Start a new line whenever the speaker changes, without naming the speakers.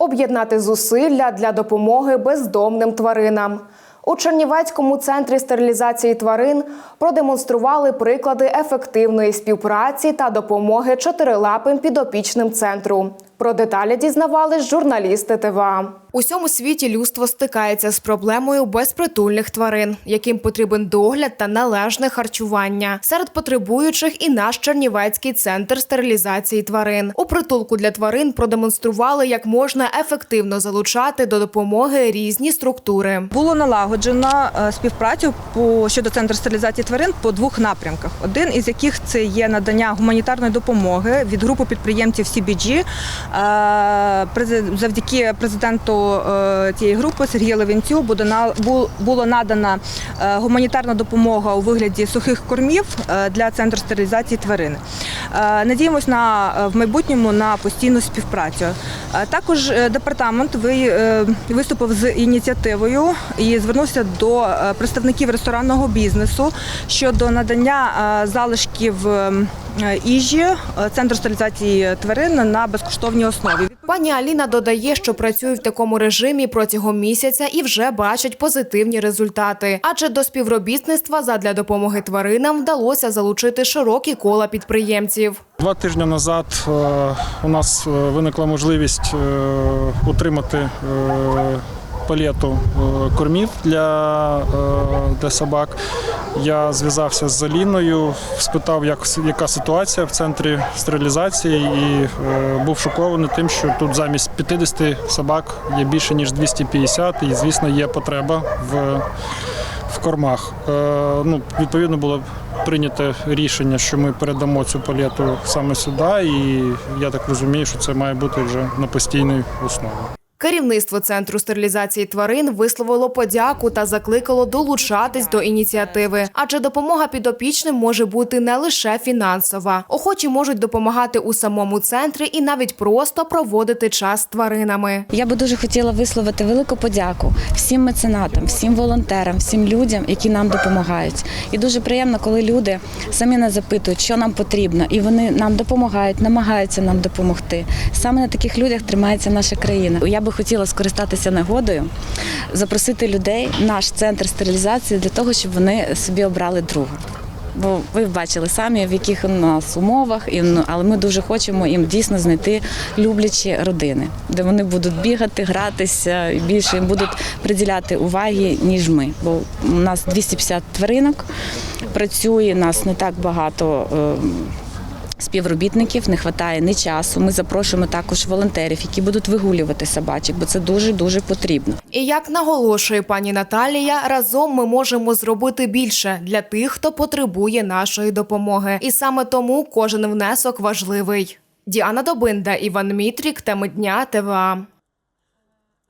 об'єднати зусилля для допомоги бездомним тваринам. У Чернівецькому центрі стерилізації тварин продемонстрували приклади ефективної співпраці та допомоги чотирилапим підопічним центру. Про деталі дізнавались журналісти ТВА. У всьому світі людство стикається з проблемою безпритульних тварин, яким потрібен догляд та належне харчування. Серед потребуючих і наш Чернівецький центр стерилізації тварин. У притулку для тварин продемонстрували, як можна ефективно залучати до допомоги різні структури.
Було налагоджено е, співпрацю по щодо центру стерилізації тварин по двох напрямках. Один із яких це є надання гуманітарної допомоги від групи підприємців CBG. Завдяки президенту е, цієї групи Сергію Левінцю було надана е, гуманітарна допомога у вигляді сухих кормів е, для центру стерилізації тварин. Надіємось на в майбутньому на постійну співпрацю. Також департамент виступив з ініціативою і звернувся до представників ресторанного бізнесу щодо надання залишків е, їжі е, центру стерилізації тварин на безкоштовній основі.
Пані Аліна додає, що працює в такому режимі протягом місяця і вже бачить позитивні результати. Адже до співробітництва задля допомоги тваринам вдалося залучити широкі кола підприємців.
Два тижні назад е, у нас е, виникла можливість е, утримати е, палету е, кормів для, е, для собак. Я зв'язався з Аліною, спитав, як, яка ситуація в центрі стерилізації, і е, був шокований тим, що тут замість 50 собак є більше ніж 250, і звісно є потреба в в кормах. Е, ну, відповідно було прийнято рішення, що ми передамо цю палету саме сюди, і я так розумію, що це має бути вже на постійній основі.
Керівництво центру стерилізації тварин висловило подяку та закликало долучатись до ініціативи, адже допомога підопічним може бути не лише фінансова. Охочі можуть допомагати у самому центрі і навіть просто проводити час з тваринами.
Я би дуже хотіла висловити велику подяку всім меценатам, всім волонтерам, всім людям, які нам допомагають. І дуже приємно, коли люди самі нас запитують, що нам потрібно, і вони нам допомагають, намагаються нам допомогти. Саме на таких людях тримається наша країна. Я би хотіла скористатися нагодою, запросити людей в наш центр стерилізації для того, щоб вони собі обрали друга. Бо ви бачили самі, в яких у нас умовах, ну, але ми дуже хочемо їм дійсно знайти люблячі родини, де вони будуть бігати, гратися і більше їм будуть приділяти уваги, ніж ми. Бо у нас 250 тваринок працює, нас не так багато. Співробітників не вистачає ні часу. Ми запрошуємо також волонтерів, які будуть вигулювати собачок, бо це дуже дуже потрібно.
І як наголошує пані Наталія, разом ми можемо зробити більше для тих, хто потребує нашої допомоги. І саме тому кожен внесок важливий. Діана Добинда, Іван Мітрік, теми дня ТВА.